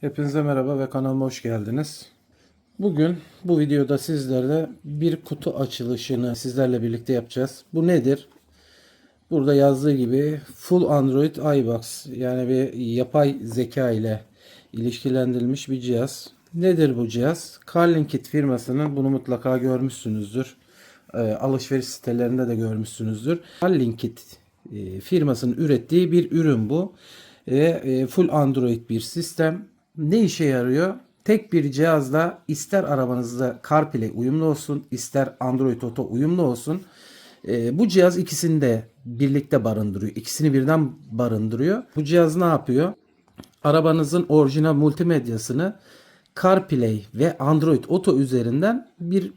Hepinize merhaba ve kanalıma hoş geldiniz. Bugün bu videoda sizlerle bir kutu açılışını sizlerle birlikte yapacağız. Bu nedir? Burada yazdığı gibi Full Android iBox yani bir yapay zeka ile ilişkilendirilmiş bir cihaz. Nedir bu cihaz? Carlinkit firmasının bunu mutlaka görmüşsünüzdür. E, alışveriş sitelerinde de görmüşsünüzdür. Carlinkit e, firmasının ürettiği bir ürün bu. E, full Android bir sistem. Ne işe yarıyor? Tek bir cihazla ister arabanızda CarPlay uyumlu olsun, ister Android Auto uyumlu olsun. E, bu cihaz ikisini de birlikte barındırıyor. İkisini birden barındırıyor. Bu cihaz ne yapıyor? Arabanızın orijinal multimedyasını CarPlay ve Android Auto üzerinden bir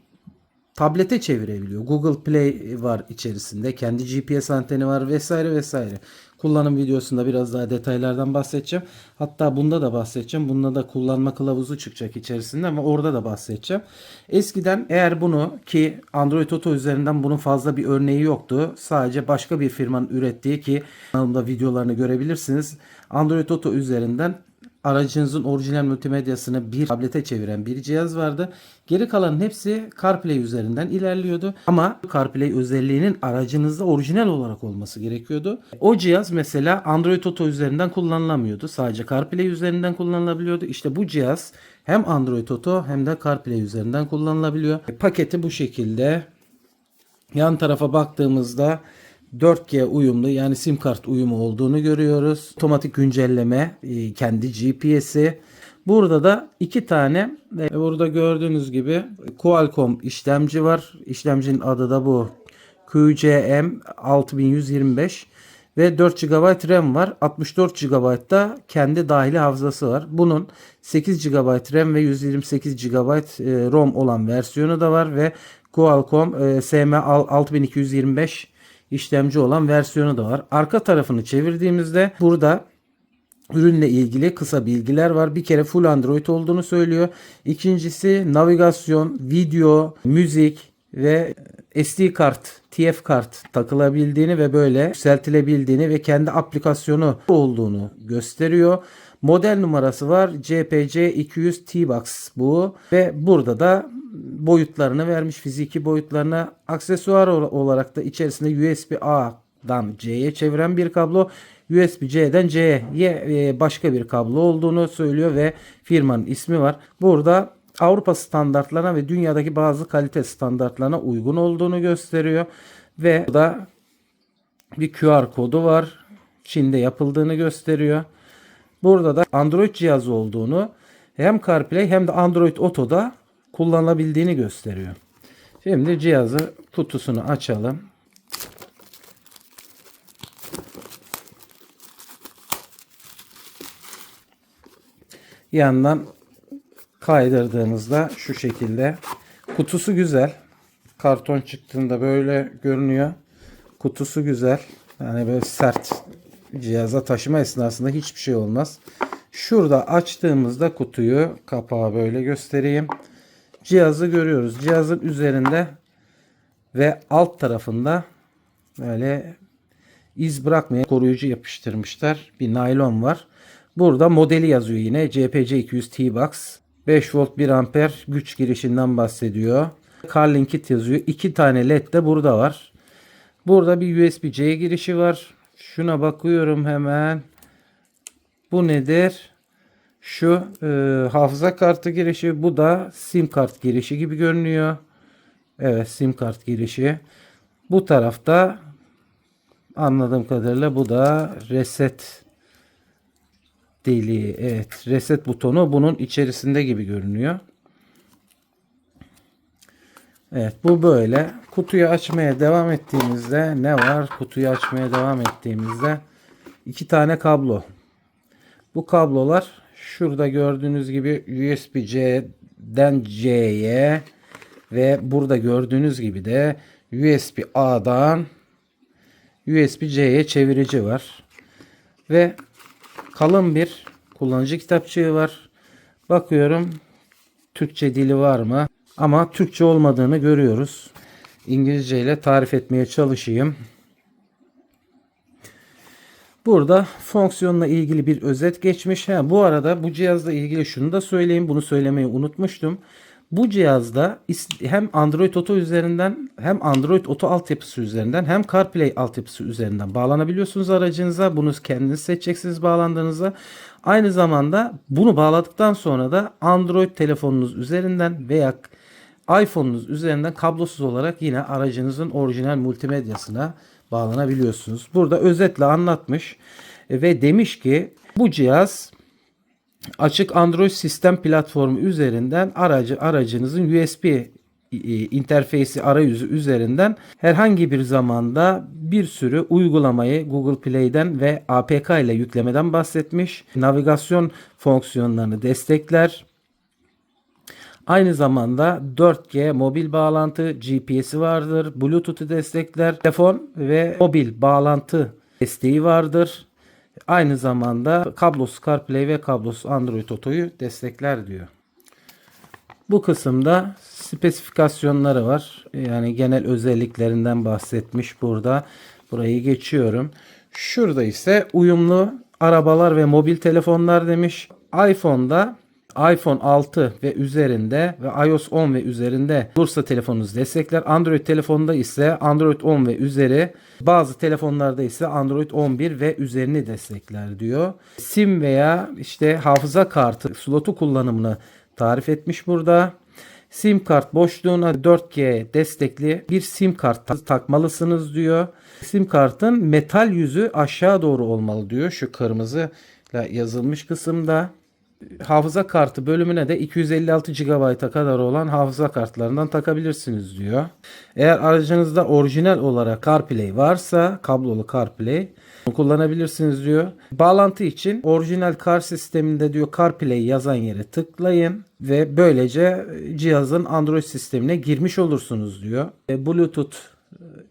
tablete çevirebiliyor. Google Play var içerisinde. Kendi GPS anteni var vesaire vesaire. Kullanım videosunda biraz daha detaylardan bahsedeceğim. Hatta bunda da bahsedeceğim. Bunda da kullanma kılavuzu çıkacak içerisinde ama orada da bahsedeceğim. Eskiden eğer bunu ki Android Auto üzerinden bunun fazla bir örneği yoktu. Sadece başka bir firmanın ürettiği ki kanalımda videolarını görebilirsiniz. Android Auto üzerinden aracınızın orijinal multimedyasını bir tablete çeviren bir cihaz vardı. Geri kalanın hepsi CarPlay üzerinden ilerliyordu. Ama CarPlay özelliğinin aracınızda orijinal olarak olması gerekiyordu. O cihaz mesela Android Auto üzerinden kullanılamıyordu. Sadece CarPlay üzerinden kullanılabiliyordu. İşte bu cihaz hem Android Auto hem de CarPlay üzerinden kullanılabiliyor. Paketi bu şekilde. Yan tarafa baktığımızda 4G uyumlu yani sim kart uyumu olduğunu görüyoruz. Otomatik güncelleme, e, kendi GPS'i. Burada da iki tane e, burada gördüğünüz gibi Qualcomm işlemci var. İşlemcinin adı da bu. QCM 6125 ve 4 GB RAM var. 64 GB da kendi dahili hafızası var. Bunun 8 GB RAM ve 128 GB e, ROM olan versiyonu da var ve Qualcomm e, SM6225 işlemci olan versiyonu da var. Arka tarafını çevirdiğimizde burada ürünle ilgili kısa bilgiler var. Bir kere full Android olduğunu söylüyor. İkincisi navigasyon, video, müzik ve SD kart, TF kart takılabildiğini ve böyle yükseltilebildiğini ve kendi aplikasyonu olduğunu gösteriyor. Model numarası var. CPC 200 T-Box bu ve burada da boyutlarını vermiş fiziki boyutlarına aksesuar olarak da içerisinde USB A'dan C'ye çeviren bir kablo USB-C'den C'ye başka bir kablo olduğunu söylüyor ve firmanın ismi var. Burada Avrupa standartlarına ve dünyadaki bazı kalite standartlarına uygun olduğunu gösteriyor. Ve burada bir QR kodu var. Çin'de yapıldığını gösteriyor. Burada da Android cihazı olduğunu hem CarPlay hem de Android Auto'da kullanılabildiğini gösteriyor. Şimdi cihazı kutusunu açalım. Yandan kaydırdığınızda şu şekilde kutusu güzel. Karton çıktığında böyle görünüyor. Kutusu güzel. Yani böyle sert cihaza taşıma esnasında hiçbir şey olmaz. Şurada açtığımızda kutuyu kapağı böyle göstereyim. Cihazı görüyoruz. Cihazın üzerinde ve alt tarafında böyle iz bırakmayan koruyucu yapıştırmışlar. Bir naylon var. Burada modeli yazıyor yine. CPC 200 T-Box. 5 volt 1 amper güç girişinden bahsediyor. Carlink kit yazıyor. 2 tane led de burada var. Burada bir USB-C girişi var. Şuna bakıyorum hemen. Bu nedir? Şu e, hafıza kartı girişi. Bu da sim kart girişi gibi görünüyor. Evet sim kart girişi. Bu tarafta anladığım kadarıyla bu da reset deliği. Evet reset butonu bunun içerisinde gibi görünüyor. Evet bu böyle. Kutuyu açmaya devam ettiğimizde ne var? Kutuyu açmaya devam ettiğimizde iki tane kablo. Bu kablolar şurada gördüğünüz gibi USB-C'den C'ye ve burada gördüğünüz gibi de USB-A'dan USB-C'ye çevirici var. Ve kalın bir kullanıcı kitapçığı var. Bakıyorum Türkçe dili var mı? Ama Türkçe olmadığını görüyoruz. İngilizce ile tarif etmeye çalışayım. Burada fonksiyonla ilgili bir özet geçmiş. Ha, bu arada bu cihazla ilgili şunu da söyleyeyim. Bunu söylemeyi unutmuştum. Bu cihazda hem Android Auto üzerinden hem Android Auto altyapısı üzerinden hem CarPlay altyapısı üzerinden bağlanabiliyorsunuz aracınıza. Bunu kendiniz seçeceksiniz bağlandığınızda. Aynı zamanda bunu bağladıktan sonra da Android telefonunuz üzerinden veya iPhone'unuz üzerinden kablosuz olarak yine aracınızın orijinal multimedyasına bağlanabiliyorsunuz. Burada özetle anlatmış e, ve demiş ki bu cihaz açık Android sistem platformu üzerinden aracı aracınızın USB e, interfeysi arayüzü üzerinden herhangi bir zamanda bir sürü uygulamayı Google Play'den ve APK ile yüklemeden bahsetmiş. Navigasyon fonksiyonlarını destekler. Aynı zamanda 4G mobil bağlantı GPS'i vardır. Bluetooth'u destekler. Telefon ve mobil bağlantı desteği vardır. Aynı zamanda kablosuz CarPlay ve kablosuz Android Auto'yu destekler diyor. Bu kısımda spesifikasyonları var. Yani genel özelliklerinden bahsetmiş burada. Burayı geçiyorum. Şurada ise uyumlu arabalar ve mobil telefonlar demiş. iPhone'da iPhone 6 ve üzerinde ve iOS 10 ve üzerinde olursa telefonunuz destekler. Android telefonda ise Android 10 ve üzeri bazı telefonlarda ise Android 11 ve üzerini destekler diyor. SIM veya işte hafıza kartı slotu kullanımını tarif etmiş burada. SIM kart boşluğuna 4G destekli bir SIM kart ta- takmalısınız diyor. SIM kartın metal yüzü aşağı doğru olmalı diyor. Şu kırmızı yazılmış kısımda hafıza kartı bölümüne de 256 GB'a kadar olan hafıza kartlarından takabilirsiniz diyor. Eğer aracınızda orijinal olarak CarPlay varsa kablolu CarPlay kullanabilirsiniz diyor. Bağlantı için orijinal Car sisteminde diyor CarPlay yazan yere tıklayın ve böylece cihazın Android sistemine girmiş olursunuz diyor. E, Bluetooth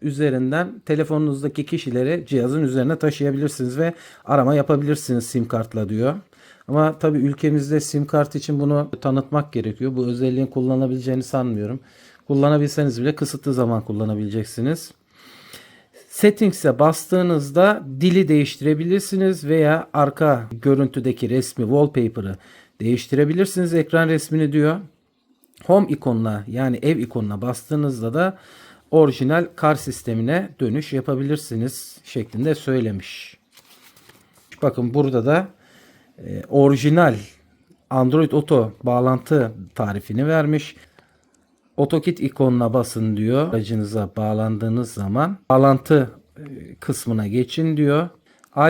üzerinden telefonunuzdaki kişileri cihazın üzerine taşıyabilirsiniz ve arama yapabilirsiniz sim kartla diyor. Ama tabii ülkemizde sim kart için bunu tanıtmak gerekiyor. Bu özelliğin kullanabileceğini sanmıyorum. Kullanabilseniz bile kısıtlı zaman kullanabileceksiniz. Settings'e bastığınızda dili değiştirebilirsiniz veya arka görüntüdeki resmi wallpaper'ı değiştirebilirsiniz. Ekran resmini diyor. Home ikonuna yani ev ikonuna bastığınızda da orijinal kar sistemine dönüş yapabilirsiniz şeklinde söylemiş. Bakın burada da e, orijinal Android Auto bağlantı tarifini vermiş. AutoKit ikonuna basın diyor. Aracınıza bağlandığınız zaman bağlantı e, kısmına geçin diyor.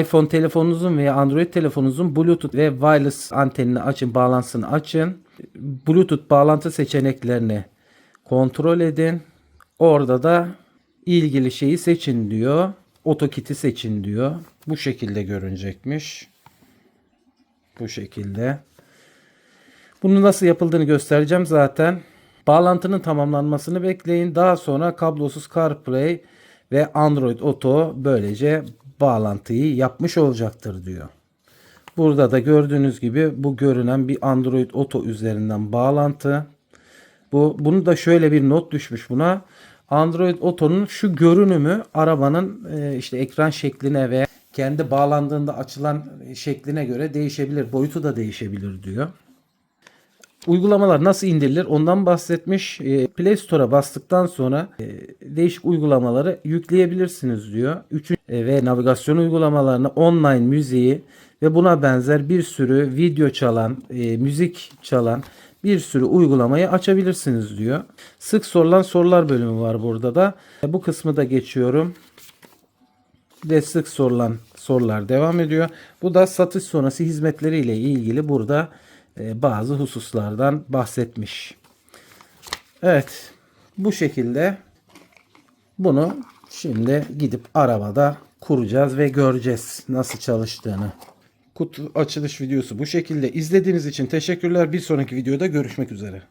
iPhone telefonunuzun veya Android telefonunuzun Bluetooth ve wireless antenini açın, bağlantısını açın. Bluetooth bağlantı seçeneklerini kontrol edin. Orada da ilgili şeyi seçin diyor. AutoKit'i seçin diyor. Bu şekilde görünecekmiş. Bu şekilde. Bunu nasıl yapıldığını göstereceğim zaten. Bağlantının tamamlanmasını bekleyin. Daha sonra kablosuz CarPlay ve Android Auto böylece bağlantıyı yapmış olacaktır diyor. Burada da gördüğünüz gibi bu görünen bir Android Auto üzerinden bağlantı. Bu bunu da şöyle bir not düşmüş buna. Android Auto'nun şu görünümü arabanın e, işte ekran şekline ve kendi bağlandığında açılan şekline göre değişebilir. Boyutu da değişebilir diyor. Uygulamalar nasıl indirilir ondan bahsetmiş. E, Play Store'a bastıktan sonra e, değişik uygulamaları yükleyebilirsiniz diyor. Üçün, e, ve navigasyon uygulamalarını, online müziği ve buna benzer bir sürü video çalan, e, müzik çalan bir sürü uygulamayı açabilirsiniz diyor. Sık sorulan sorular bölümü var burada da. E, bu kısmı da geçiyorum ve sık sorulan sorular devam ediyor. Bu da satış sonrası hizmetleriyle ilgili burada e, bazı hususlardan bahsetmiş. Evet. Bu şekilde bunu şimdi gidip arabada kuracağız ve göreceğiz nasıl çalıştığını. Kutu açılış videosu bu şekilde. İzlediğiniz için teşekkürler. Bir sonraki videoda görüşmek üzere.